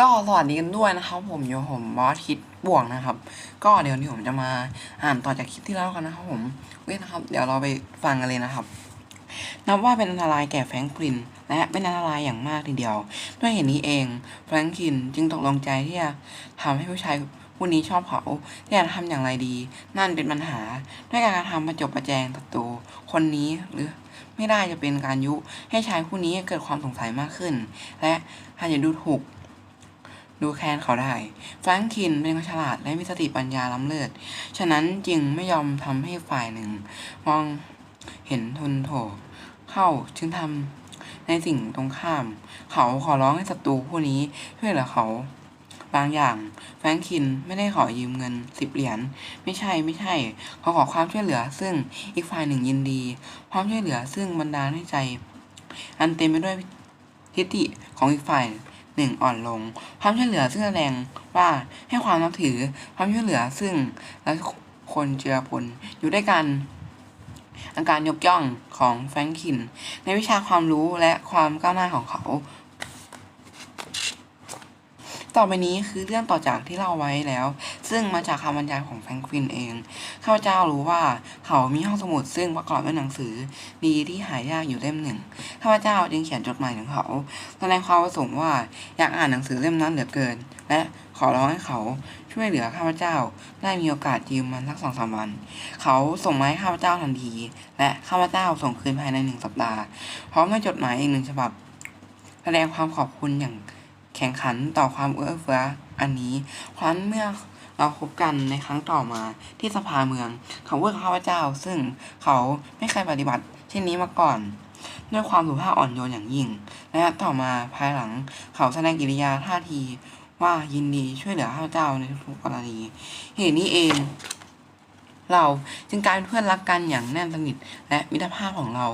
ก็สวัสดีกันด้วยนะครับ ผมอยู่ผมบอสคิดบวกนะครับ ก็เดี๋ยวนี้ผมจะมาอ่านต่อจากคลิปที่แล้วกันนะครับผมเว้ยนะครับ เดี๋ยวเราไปฟังกันเลยนะครับ นับว่าเป็นอันตรายแก่แฟรงคลิน และเป็นอันตรายอย่างมากทีเดียว ด้วยเหตุนี้เองแฟรงคลินจึงตกลงใจที่จะทำให้ผู้ชายผู้นี้ชอบเขาที่จะทำอย่างไรดี นั่นเป็นปัญหาด้วยการกระทำประจบประแจงศัตรูคนนี้หรือไม่ได้จะเป็นการยุให้ชายผู้นี้เกิดความสงสัยมากขึ้น และอาจจะดูถูก ดูแค้นเขาได้แฟรงคินเป็นคนฉลาดและมีสติปัญญาล้ำเลิศ ฉะนั้นจึงไม่ยอมทำให้ฝ่ายหนึ่ง มองเห็นทนโถเข้าจึงทำในสิ่งตรงข้าม เขาขอร้องให้ศัตรูผู้นี้ช่วยเหลือเขา บางอย่าง แฟรงคินไม่ได้ขอยืมเงินสิบเหรียญไม่ใช่ไม่ใช่เขาขอความช่วยเหลือ ซึ่งอีกฝ่ายหนึ่งยินดี ความช่วยเหลือซึ่งบรรดาให้ใจ อันเต็มไปด้วยทิฏฐิของอีกฝ่าย หนึ่งอ่อนลง ความช่วยเหลือซึ่งแสดงว่าให้ความนับถือความช่วยเหลือซึ่งและคนเจือพลอยู่ด้วยกันอาการยกย่องของแฟรงคิน ในวิชาความรู้และความก้าวหน้าของเขา ต่อไปนี้คือเรื่องต่อจากที่เล่าไว้แล้ว ซึ่งมาจากคำบรรยายของแฟรงคลินเอง ข้าพเจ้ารู้ว่าเขามีห้องสมุดซึ่งประกอบด้วยหนังสือดีที่หายากอยู่เล่มหนึ่ง ข้าพเจ้าจึงเขียนจดหมายถึงเขาแสดงความประสงค์ว่าอยากอ่านหนังสือเล่มนั้นเหลือเกิน และขอร้องให้เขาช่วยเหลือข้าพเจ้าได้มีโอกาสยืมมันสักสองสามวัน เขาส่งมาให้ข้าพเจ้าทันที และข้าพเจ้าส่งคืนภายในหนึ่งสัปดาห์พร้อมด้วยจดหมายอีกหนึ่งฉบับ แสดงความขอบคุณอย่างแข่งขันต่อความเอื้อเฟื้ออันนี้ครั้นเมื่อ เราพบกันในครั้งต่อมาที่สภาเมืองเขาพูดกับข้าพเจ้า ซึ่งเขาไม่เคยปฏิบัติเช่นนี้มาก่อน ด้วยความสุภาพอ่อนโยนอย่างยิ่ง และต่อมาภายหลังเขาแสดงกิริยาท่าทีว่ายินดีช่วยเหลือข้าพเจ้าในทุกกรณีเหตุนี้เอง เราจึงกลายเป็นเพื่อนรักกันอย่างแน่นสนิทและมิตรภาพของเรา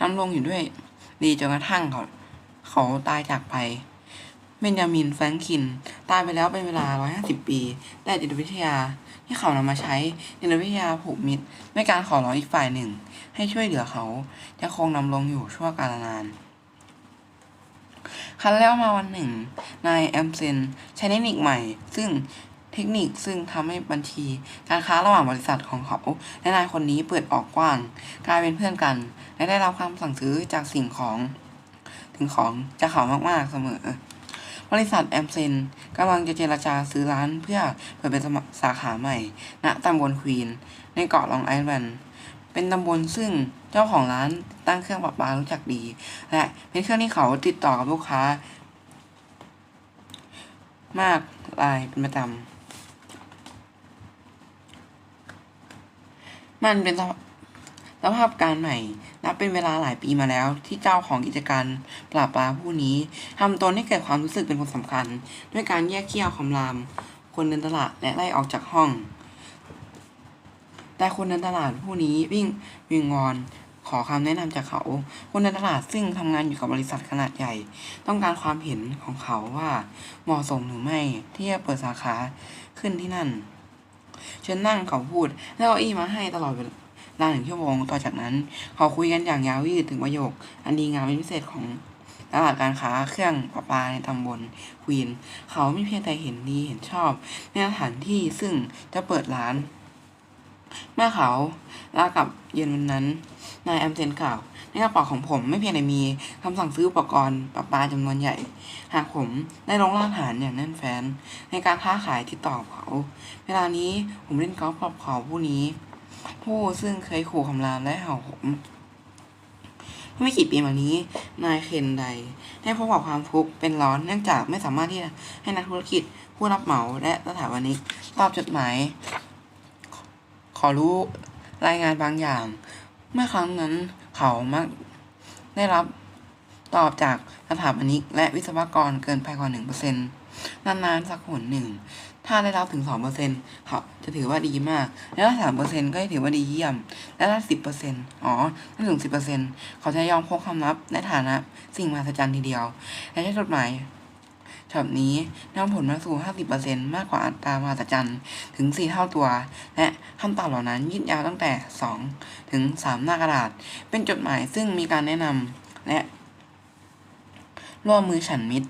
นำลงอยู่ด้วยดีจนกระทั่งเขาเขาตายจากไป เบนยามิน แฟรงคิน ตายไปแล้วเป็นเวลา 150 ปี แต่จิตวิทยาที่เขานำมาใช้จิตวิทยาผูกมิตรในการขอร้องอีกฝ่ายหนึ่ง ให้ช่วยเหลือเขาจะคงนำลงอยู่ชั่วกาลนานคันแล้วมาวันหนึ่ง นายแอมเซนใช้เทคนิคใหม่ ซึ่งเทคนิคซึ่งทำให้บัญชีการค้าระหว่างบริษัทของเขา และนายคนนี้เปิดออกกว้าง กลายเป็นเพื่อนกัน และได้รับคำสั่งซื้อจากสิ่งของถึงของจากเขามากๆเสมอ บริษัทแอมเซนกำลังจะเจรจาซื้อร้านเพื่อเปิดเป็นสาขาใหม่ ณตำบลควีน ในเกาะลองไอแลนด์เป็นตำบลซึ่งเจ้าของร้านตั้งเครื่องปรับปารู้จักดี และเป็นเครื่องที่เขาติดต่อกับลูกค้า มากรายเป็นประจำมันเป็น ภาสภาพการใหม่ นับเป็นเวลาหลายปีมาแล้ว ที่เจ้าของกิจการปราบปลาผู้นี้ทำตนให้เกิดความรู้สึกเป็นคนสำคัญ ด้วยการแยกเขี้ยวคำราม คนเดินตลาดและไล่ออกจากห้อง แต่คนเดินตลาดผู้นี้วิ่งวิงวอนขอคำแนะนำจากเขา คนเดินตลาดซึ่งทำงานอยู่กับบริษัทขนาดใหญ่ ต้องการความเห็นของเขาว่าเหมาะสมหรือไม่ที่จะเปิดสาขาขึ้นที่นั่น เชิญนั่งเขาพูด แล้วเอาอี้มาให้ตลอด เวลาหนึ่งชั่วโมง ต่อจากนั้นเขาคุยกันอย่างยาวยืดถึงประโยค อันดีงามเป็นพิเศษของตลาดการค้าเครื่องประปาในตำบลควีน เขาไม่เพียงแต่เห็นดีเห็นชอบในสถานที่ซึ่งจะเปิดร้าน เมื่อเขาลากลับเย็นวันนั้นนายแอมเซนกล่าวในกระเป๋าของผมไม่เพียงแต่มีคำสั่งซื้ออุปกรณ์ประปาจำนวนใหญ่ หากผมได้ลงรากฐานอย่างแน่นแฟ้นในการค้าขายที่ต่อเขา เวลานี้ผมเล่นกอล์ฟกับเขาผู้นี้ ผู้ซึ่งเคยขู่คำรามและเห่าผมเมื่อไม่กี่ปีมานี้ นายเคนไดได้พบกับความทุกข์เป็นร้อนเนื่องจากไม่สามารถที่จะให้นักธุรกิจผู้รับเหมาและสถาปนิกตอบจดหมาย ขอรู้รายงานบางอย่าง เมื่อครั้งนั้นเขามักได้รับตอบจากสถาปนิกและวิศวกรเกินไปกว่าหนึ่งเปอร์เซ็นต์นานๆสักหนหนึ่ง ถ้าได้รับถึงสองเปอร์เซ็นเขาจะถือว่าดีมาก แล้วถ้าสามเปอร์เซ็นก็จะถือว่าดีเยี่ยม และถ้าสิบเปอร์เซ็นอ๋อถ้าถึงสิบเปอร์เซ็นเขาจะยอมพกคำนับในฐานะสิ่งมหัศจรรย์ทีเดียว และใช้จดหมายฉบับนี้นำผลมาสู่ 50%มากกว่าอัตรามหัศจรรย์ถึง 4 เท่าตัว และคำตอบเหล่านั้นยืดยาวตั้งแต่ 2 ถึง 3 หน้ากระดาษ เป็นจดหมายซึ่งมีการแนะนำและร่วมมือฉันมิตร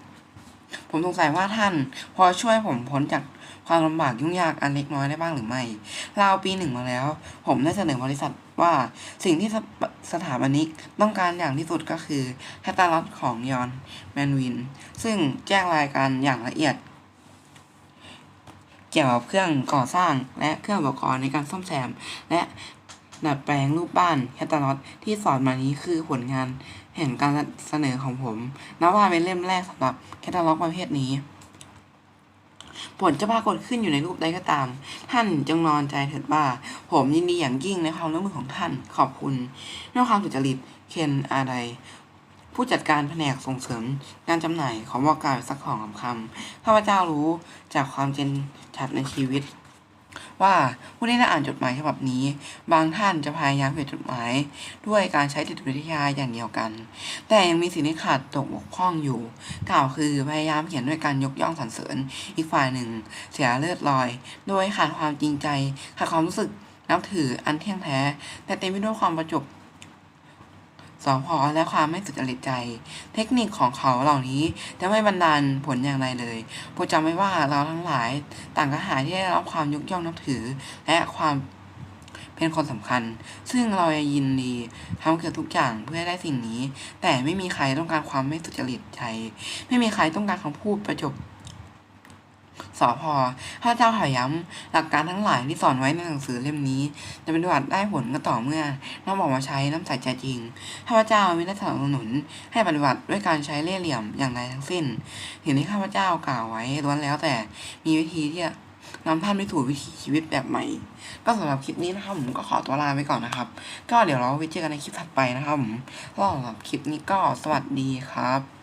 ผมสงสัยว่าท่าน พอช่วยผมพ้นจากความลำบากยุ่งยากอันเล็กน้อยได้บ้างหรือไม่ราวปีหนึ่งมาแล้ว ผมได้เสนอบริษัทว่าสิ่งที่สสถาปนิกต้องการอย่างที่สุดก็คือแคตตาล็อตของยอนแมนวิน ซึ่งแจ้งรายการอย่างละเอียด เกี่ยวกับเครื่องก่อสร้างและเครื่องอุปกรณ์ในการซ่อมแซม และดัดแปลงรูปบ้านแคตตาล็อตที่สอนมานี้คือผลงาน แห่งการเสนอของผมนับว่าเป็นเล่มแรกสำหรับแคตตาล็อกประเภทนี้ ผลจะปรากฏขึ้นอยู่ในรูปใดก็ตาม ท่านจงนอนใจเถิดว่า ผมยินดีอย่างยิ่งในความร่วมมือของท่านขอบคุณด้วยความสุจริตเคนอาไดผู้จัดการแผนกส่งเสริมการจำหน่ายของบอกกล่าวสักของคำข้าพเจ้ารู้จากความเจนชัดในชีวิต ว่าผู้ใดได้อ่านจดหมายฉบับนี้ บางท่านจะพยายามเขียนจดหมาย ด้วยการใช้จิตวิทยาอย่างเดียวกัน แต่ยังมีสิ่งที่ขาดตกบกพร่องอยู่ กล่าวคือพยายามเขียนด้วยการยกย่องสรรเสริญ อีกฝ่ายหนึ่ง เสียเลือดลอย โดยขาดความจริงใจขาดความรู้สึกนับถืออันเที่ยงแท้ แต่เต็มไปด้วยความประจบ สอพอและความไม่สุจริตใจ เทคนิคของเขาเหล่านี้จะไม่บรรดาลผลอย่างไรเลยโปรดจำไว้ว่าเราทั้งหลายต่างกระหายที่ได้รับความยกย่องนับถือ และความเป็นคนสำคัญ ซึ่งเราจะยินดีทำเกือบทุกอย่างเพื่อได้สิ่งนี้ แต่ไม่มีใครต้องการความไม่สุจริตใจ ไม่มีใครต้องการคำพูดประจบ สอพอพระเจ้าถอย้ำหลักการทั้งหลายที่สอนไว้ในหนังสือเล่มนี้ จะเป็นวัติได้ผลก็ต่อเมื่อนำออกมาใช้น้ำใสใจจริงข้าพเจ้าไม่ได้สนับสนุนให้ปฏิบัติด้วยการใช้เล่ห์เหลี่ยมอย่างใดทั้งสิ้นสิ่งที่ข้าพเจ้ากล่าวไว้ล้วนแล้วแต่มีวิธีที่จะนำท่านไปสู่วิถีชีวิตแบบใหม่ ก็สำหรับคลิปนี้นะครับผมก็ขอตัวลาไปก่อนนะครับ ก็เดี๋ยวเราไว้เจอกันในคลิปถัดไปนะครับผมก็สำหรับคลิปนี้ก็สวัสดีครับ